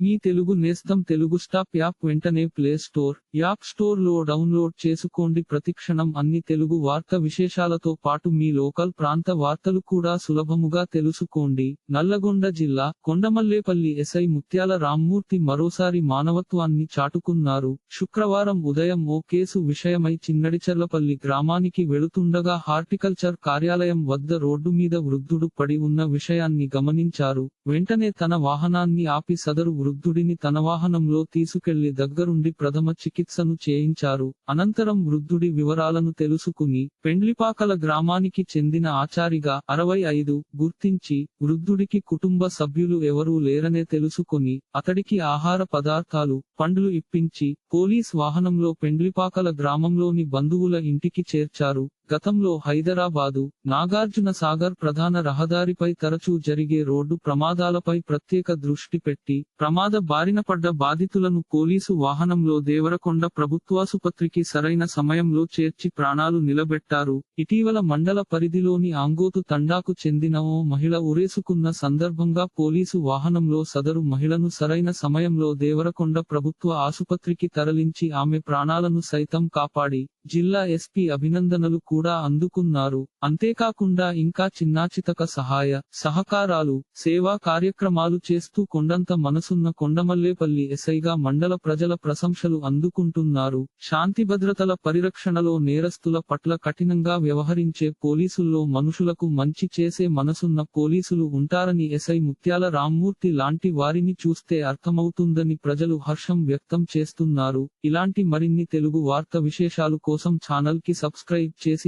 మీ తెలుగు నేస్తం Telugu stop app వెంటనే play store app స్టోర్లో డౌన్లోడ్ చేసుకోండి. ప్రతిక్షణం అన్ని తెలుగు వార్త విశేషాలతో పాటు మీ లోకల్ ప్రాంత వార్తలు కూడా సులభముగా తెలుసుకోండి. నల్లగొండ జిల్లా కొండమల్లేపల్లి ఎస్ఐ ముత్యాల రామ్మూర్తి మరోసారి మానవత్వాన్ని చాటుకున్నారు. శుక్రవారం ఉదయం ఓ కేసు విషయమై చిన్నడిచర్లపల్లి గ్రామానికి వెళుతుండగా హార్టికల్చర్ కార్యాలయం వద్ద రోడ్డు మీద వృద్ధుడు పడి ఉన్న విషయాన్ని గమనించారు. వెంటనే తన వాహనాన్ని ఆపి సదరు వృద్ధుడిని తన వాహనంలో తీసుకెళ్ళి దగ్గరుండి ప్రథమ చికిత్సను చేయించారు. అనంతరం వృద్ధుడి వివరాలను తెలుసుకుని పెండ్లిపాకల గ్రామానికి చెందిన ఆచారిగా అరవై ఐదు గుర్తించి వృద్ధుడికి కుటుంబ సభ్యులు ఎవరూ లేరనే తెలుసుకుని అతడికి ఆహార పదార్థాలు పండ్లు ఇప్పించి పోలీస్ వాహనంలో పెండ్లిపాకల గ్రామంలోని బంధువుల ఇంటికి చేర్చారు. గతంలో హైదరాబాదు నాగార్జున సాగర్ ప్రధాన రహదారిపై తరచూ జరిగే రోడ్డు ప్రమాదాలపై ప్రత్యేక దృష్టి పెట్టి ప్రమాద బారిన పడ్డ బాధితులను పోలీసు వాహనంలో దేవరకొండ ప్రభుత్వాసుపత్రికి సరైన సమయంలో చేర్చి ప్రాణాలు నిలబెట్టారు. ఇటీవల మండల పరిధిలోని ఆంగోతు తండాకు చెందిన ఓ మహిళ ఉరేసుకున్న సందర్భంగా పోలీసు వాహనంలో సదరు మహిళను సరైన సమయంలో దేవరకొండ ప్రభుత్వ ఆసుపత్రికి తరలించి ఆమె ప్రాణాలను సైతం కాపాడి జిల్లా ఎస్పీ అభినందనలు కూడా అందుకున్నారు. అంతేకాకుండా ఇంకా చిన్నాచితక సహాయ సహకారాలు సేవా కార్యక్రమాలు చేస్తూ కొండంత మనసున్న కొండమల్లేపల్లి ఎస్ఐగా మండల ప్రజల ప్రశంసలు అందుకుంటున్నారు. శాంతి భద్రతల పరిరక్షణలో నేరస్తుల పట్ల కఠినంగా వ్యవహరించే పోలీసుల్లో మనుషులకు మంచి చేసే మనసున్న పోలీసులు ఉంటారని ఎస్ఐ ముత్యాల రామ్మూర్తి లాంటి వారిని చూస్తే అర్థమవుతుందని ప్రజలు హర్షం వ్యక్తం చేస్తున్నారు. ఇలాంటి మరిన్ని తెలుగు వార్త విశేషాలు కోసం ఛానల్కి సబ్స్క్రైబ్ చేసి